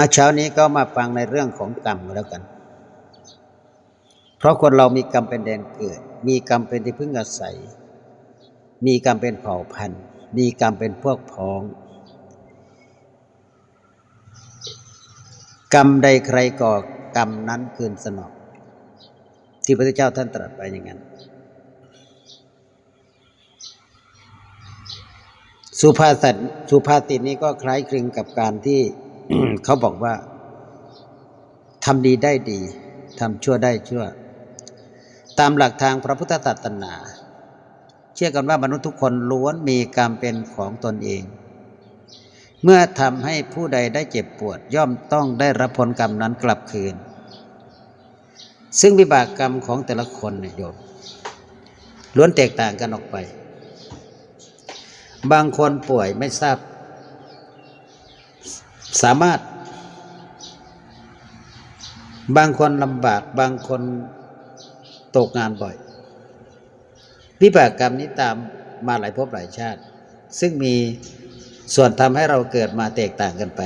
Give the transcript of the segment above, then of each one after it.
อาเช้านี้ก็มาฟังในเรื่องของกรรมแล้วกัน เพราะคนเรามีกรรมเป็นแดนเกิด มีกรรมเป็นที่พึ่งอาศัย มีกรรมเป็นเผ่าพันธุ์ มีกรรมเป็นพวกพ้อง กรรมใดใครก่อกรรมนั้นคืนสนองที่พระเจ้าท่านตรัสไปอย่างนั้น สุภาษิตสุภาษิตนี้ก็คล้ายคลึงกับการที่ เขาบอกว่าทำดีได้ดีทำชั่วได้ชั่ว ตามหลักทางพระพุทธศาสนา เชื่อกันว่ามนุษย์ทุกคนล้วนมีกรรมเป็นของตนเอง เมื่อทำให้ผู้ใดได้เจ็บปวด ย่อมต้องได้รับผลกรรมนั้นกลับคืน ซึ่งวิบากกรรมของแต่ละคนเนี่ยโยมล้วนแตกต่างกันออกไป บางคนป่วยไม่ทราบ สามารถ บางคนลำบากบางคนตกงานบ่อย วิบากกรรมนี้ตามมาหลายภพหลายชาติ ซึ่งมีส่วนทำให้เราเกิดมาแตกต่างกันไป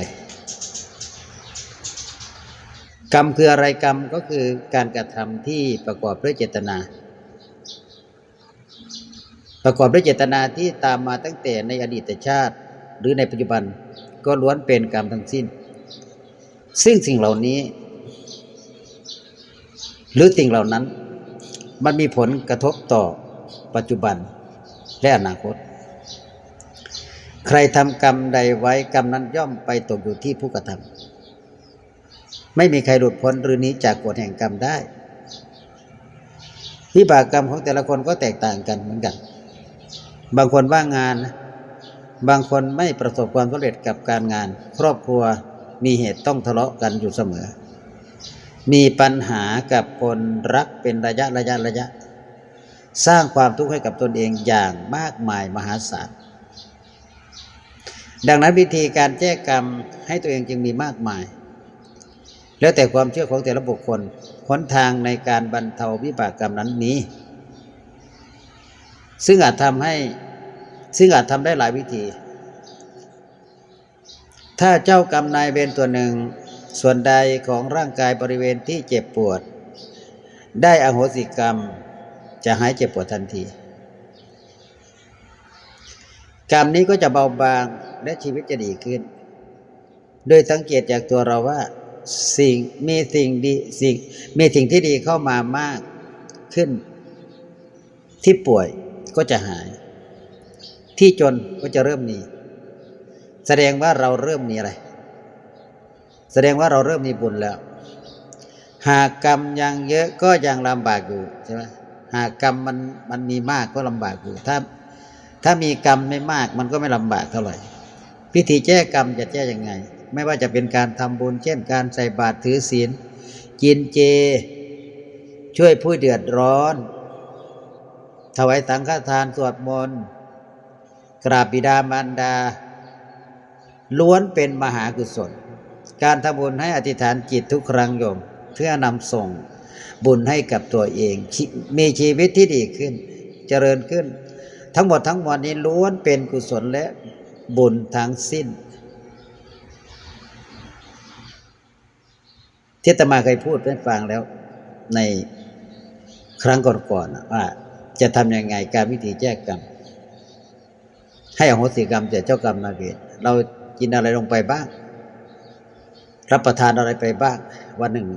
กรรมคืออะไรกรรมก็คือการกระทำที่ประกอบด้วยเจตนา ประกอบด้วยเจตนาที่ตามมาตั้งแต่ในอดีตชาติ หรือในปัจจุบัน ก็ล้วนเป็นกรรมทั้งสิ้น ซึ่งสิ่งเหล่านี้ หรือสิ่งเหล่านั้น มันมีผลกระทบต่อปัจจุบันและอนาคต ใครทำกรรมใดไว้กรรมนั้นย่อมไปตกอยู่ที่ผู้กระทำไม่มีใครหลุดพ้นหรือนี้จากกฎแห่งกรรมได้วิบากกรรมของแต่ละคนก็แตกต่างกันเหมือนกัน บางคนว่างงาน บางคนไม่ประสบความสำเร็จกับการงาน ครอบครัวมีเหตุต้องทะเลาะกันอยู่เสมอ มีปัญหากับคนรักเป็นระยะระยะระยะ สร้างความทุกข์ให้กับตนเองอย่างมากมายมหาศาล ดังนั้นวิธีการแก้กรรมให้ตัวเองจึงมีมากมาย แล้วแต่ความเชื่อของแต่ละบุคคลหนทางในการบรรเทาวิบากกรรมนั้นมีซึ่งอาจทำให้ ซึ่งอาจทำได้หลายวิธี ถ้าเจ้ากรรมนายเวรตัวหนึ่ง ส่วนใดของร่างกายบริเวณที่เจ็บปวด ได้อโหสิกรรม จะหายเจ็บปวดทันที กรรมนี้ก็จะเบาบางและชีวิตจะดีขึ้น โดยสังเกตจากตัวเราว่าสิ่งมีสิ่งดีสิ่งมีสิ่งที่ดีเข้ามามากขึ้น ที่ป่วยก็จะหาย ที่จนก็จะเริ่มมีแสดงว่าเราเริ่มมีอะไร แสดงว่าเราเริ่มมีบุญแล้ว หากกรรมยังเยอะก็ยังลำบากอยู่ใช่ไหมหากกรรมมันมันมีมากก็ลำบากอยู่ ถ้าถ้ามีกรรมไม่มากมันก็ไม่ลำบากเท่าไหร่ พิธีแก้กรรมจะแก้ยังไง ไม่ว่าจะเป็นการทำบุญ เช่น การใส่บาตรถือศีล กินเจ ช่วยผู้เดือดร้อน ถวายสังฆทานสวดมนต์ กราบบิดามารดา ล้วนเป็นมหากุศล การทำบุญให้อธิษฐานจิตทุกครั้งโยม เพื่อนำส่งบุญให้กับตัวเอง มีชีวิตที่ดีขึ้น เจริญขึ้น ทั้งหมดทั้งมวลนี้ล้วนเป็นกุศลและบุญทั้งสิ้น ที่ตมาเคยพูดให้ฟังแล้วในครั้งก่อนๆว่าจะทำยังไงการวิธีแก้กรรม ให้อโหสิกรรมแก่เจ้ากรรมนายเวรเรากินอะไรลงไปบ้าง รับประทานอะไรไปบ้าง วันหนึ่ง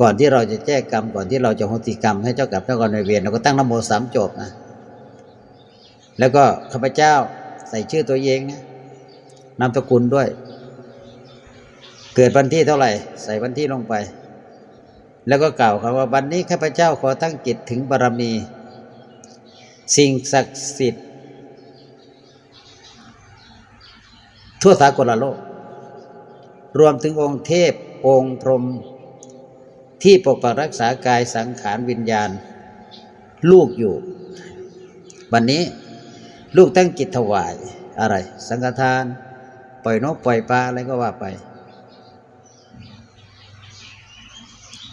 ก่อนที่เราจะแก้กรรม ก่อนที่เราจะโหสิกรรม ให้เจ้ากรรมเจ้ากรรมนายเวรเราก็ตั้งนโมสามจบนะแล้วก็ข้าพเจ้าใส่ชื่อตัวเองนะนามสกุลด้วย เกิดวันที่เท่าไหร่ ใส่วันที่ลงไป แล้วก็กล่าวคำว่าวันนี้ข้าพเจ้าขอตั้งจิตถึงบารมี สิ่งศักดิ์สิทธิ์ ทั่วสากลโลก รวมถึงองค์เทพองค์พรหมที่ปกปักรักษากายสังขารวิญญาณ ลูกอยู่ วันนี้ลูกตั้งจิตถวายอะไร สังฆทาน ปล่อยนกปล่อยปลาอะไรก็ว่าไป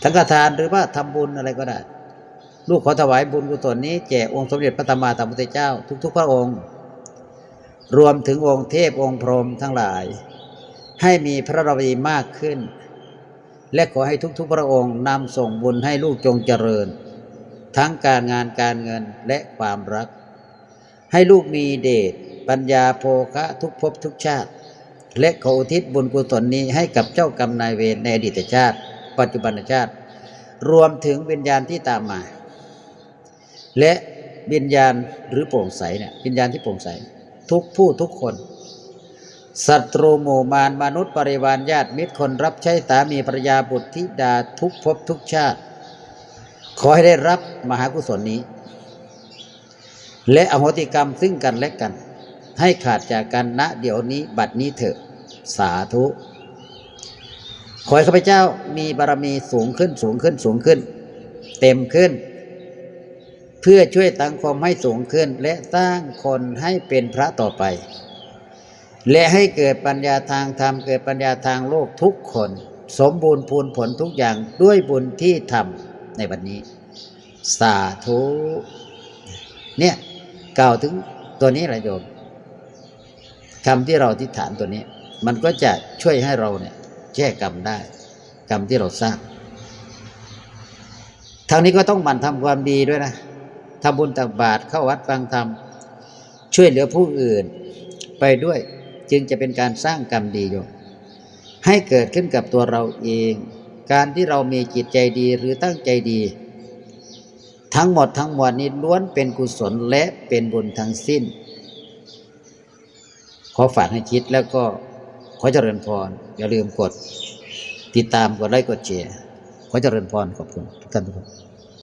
สังฆทานหรือว่าทำบุญอะไรก็ได้ ลูกขอถวายบุญกุศลนี้แก่องค์สมเด็จพระธรรมาสัมพุทธเจ้า ทุกๆพระองค์ รวมถึงองค์เทพองค์พรหมทั้งหลาย ให้มีพระบารมีมากขึ้น และขอให้ทุกๆพระองค์นำส่งบุญให้ลูกจงเจริญ ทั้งการงานการเงินและความรัก ให้ลูกมีเดชปัญญาโภคะทุกภพทุกชาติ และขออุทิศบุญกุศลนี้ให้กับเจ้ากรรมนายเวรในอดีตชาติ ปัจจุบันชาติ รวมถึงวิญญาณที่ตามมา และวิญญาณหรือโปร่งใสเนี่ยวิญญาณที่โปร่งใส ทุกผู้ทุกคนศัตรูหมู่มารมนุษย์ปริวารญาติมิตรคนรับใช้สามีภรรยาบุตรธิดาทุกภพทุกชาติ ขอให้ได้รับมหากุศลนี้ และอโหติกรรมซึ่งกันและกัน ให้ขาดจากกันณเดี๋ยวนี้บัดนี้เถอะสาธุ ขอให้ข้าพเจ้ามีบารมีสูงขึ้นสูงขึ้นสูงขึ้น เต็มขึ้น เพื่อช่วยตั้งความให้สูงขึ้นและสร้างคนให้เป็นพระต่อไป และให้เกิดปัญญาทางธรรมเกิดปัญญาทางโลกทุกคน สมบูรณ์พูนผลทุกอย่างด้วยบุญที่ทำในวันนี้ สาธุเนี่ยกล่าวถึงตัวนี้แหละโยมคำที่เราอธิษฐานตัวนี้ มันก็จะช่วยให้เราเนี่ยแก้กรรมได้ กรรมที่เราสร้างทางนี้ก็ต้องหมั่นทำความดีด้วยนะ ทำบุญตักบาตรเข้าวัดฟังธรรม ช่วยเหลือผู้อื่นไปด้วยจึงจะเป็นการสร้างกรรมดีโยมให้เกิดขึ้นกับตัวเราเอง การที่เรามีจิตใจดีหรือตั้งใจดี ทั้งหมดทั้งมวลนี้ล้วนเป็นกุศลและเป็นบุญทั้งสิ้น ขอฝากให้คิดแล้วก็ขอเจริญพร อย่าลืมกด ติดตามกดไลค์กดแชร์ขอเจริญพรขอบคุณทุกท่านทุกคน